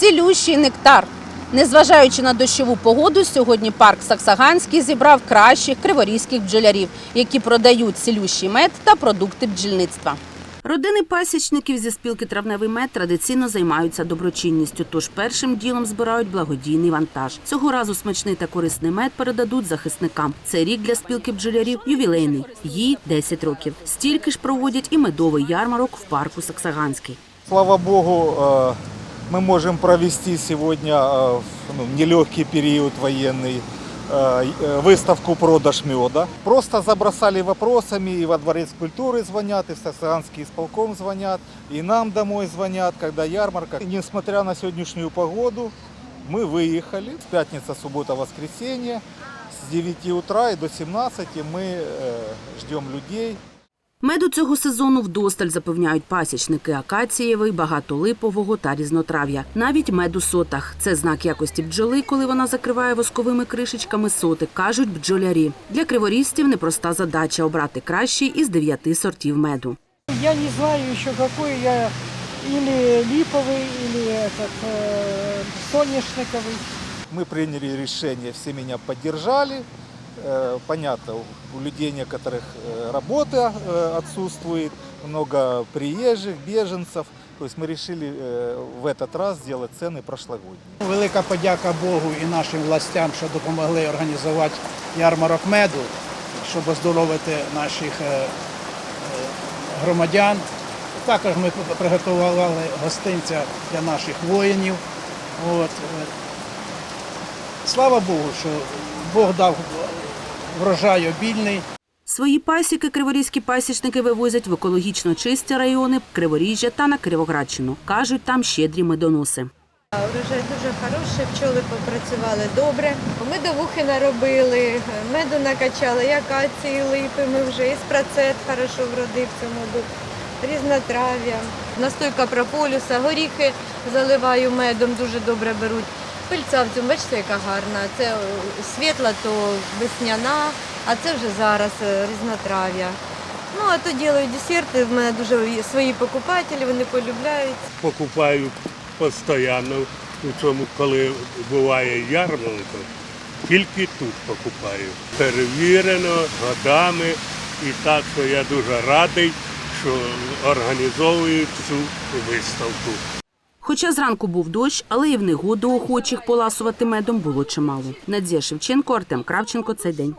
Цілющий нектар. Незважаючи на дощову погоду, сьогодні парк Саксаганський зібрав кращих криворізьких бджолярів, які продають цілющий мед та продукти бджільництва. Родини пасічників зі спілки Травневий мед традиційно займаються доброчинністю, тож першим ділом збирають благодійний вантаж. Цього разу смачний та корисний мед передадуть захисникам. Цей рік для спілки бджолярів ювілейний. Їй 10 років. Стільки ж проводять і медовий ярмарок в парку Саксаганський. Слава Богу, э, мы можем провести сегодня э, в ну, нелегкий период военный э, э, выставку продаж меда. Просто забросали вопросами, и во Дворец культуры звонят, и в Саксаганский исполком звонят, и нам домой звонят, когда ярмарка. И несмотря на сегодняшнюю погоду, мы выехали. Пятница, суббота, воскресенье. С 9 утра и до 17 мы э, ждем людей. Меду цього сезону вдосталь запевняють пасічники акацієвий, багатолипового та різнотрав'я. Навіть мед у сотах. Це знак якості бджоли, коли вона закриває восковими кришечками соти, кажуть бджолярі. Для криворізців непроста задача обрати кращий із дев'яти сортів меду. Я не знаю еще какой я, или липовый, или этот, э, соняшниковый. Мы приняли решение, все меня поддержали. Э, Понятно, у людей некоторых э, работа э, отсутствует, много приезжих, беженцев. То есть мы решили э, в этот раз сделать цены прошлогодние. Велика подяка Богу і нашим властям, що допомогли організувати ярмарок меду, щоб оздоровити наших е, е, громадян. Також ми приготували гостинця для наших воїнів. От. е. Слава Богу, що Бог дав врожай обільний. Свої пасіки криворізькі пасічники вивозять в екологічно чисті райони Криворіжжя та на Кривоградщину. Кажуть, там щедрі медоноси. Урожай дуже хороший, пчоли попрацювали добре. Медовухи наробили, меду накачали, і акації, липи ми вже, і спрацет хорошо вродив цьому году, різнотрав'я, настойка прополюса, горіхи заливаю медом, дуже добре беруть. Пильця в цьому, бачите, яка гарна. Це е, світла, то весняна, а це вже зараз е, різнотрав'я. Ну, а то ділаю десерти, в мене дуже свої покупателі, вони полюбляють. покупаю постійно у цьому, коли буває ярмарка, тільки тут покупаю. Перевірено годами і так, що я дуже радий, що організовують цю виставку. Хоча зранку був дощ, але і в негоду охочих поласувати медом було чимало. Надія Шевченко, Артем Кравченко. Цей день.